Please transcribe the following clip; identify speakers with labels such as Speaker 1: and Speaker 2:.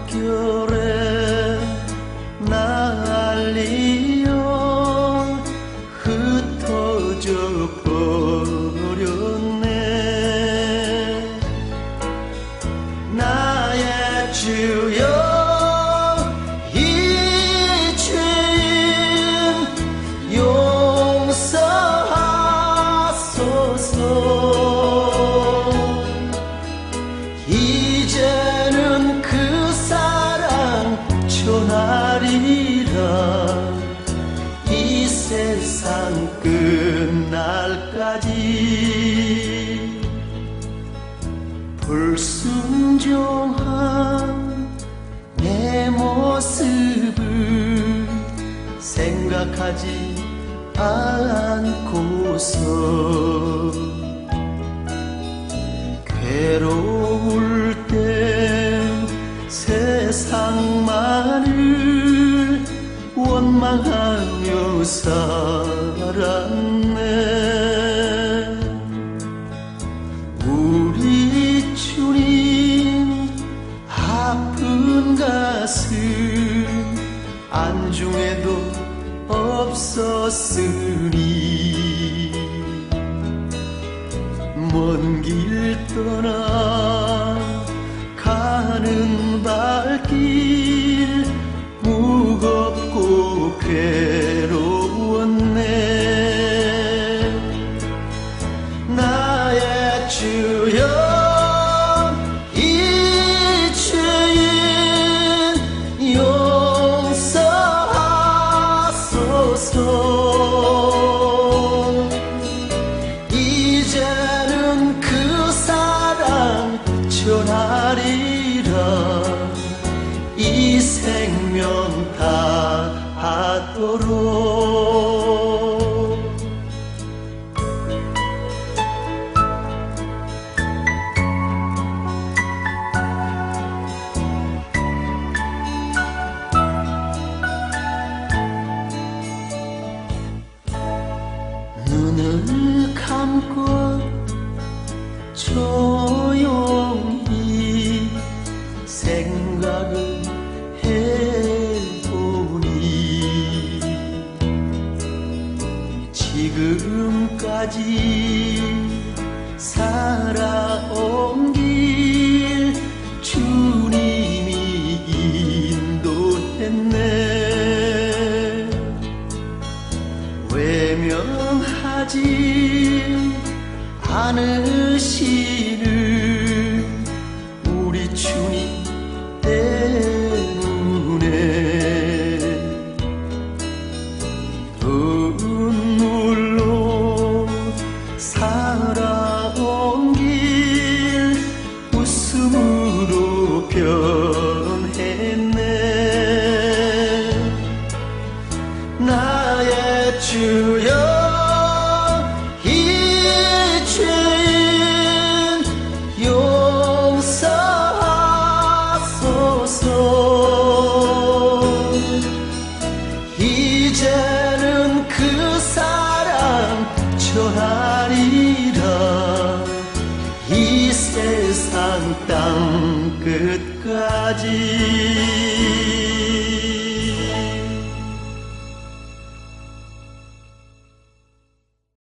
Speaker 1: 바람결에 날리어 흩어져 버렸네. 나의 주여 전하리라. 이 세상 끝날까지 불순종한 내 모습을 생각하지 않고서 괴로울 땐 원망하며 살았네. 우리 주님 아픈 가슴 안중에도 없었으니 먼 길 떠나 생명 다하도록 외면하지 않으시는 우리 주님 때문에 눈물로 살아온 길 웃음으로 변했네. 나의 주 끝까지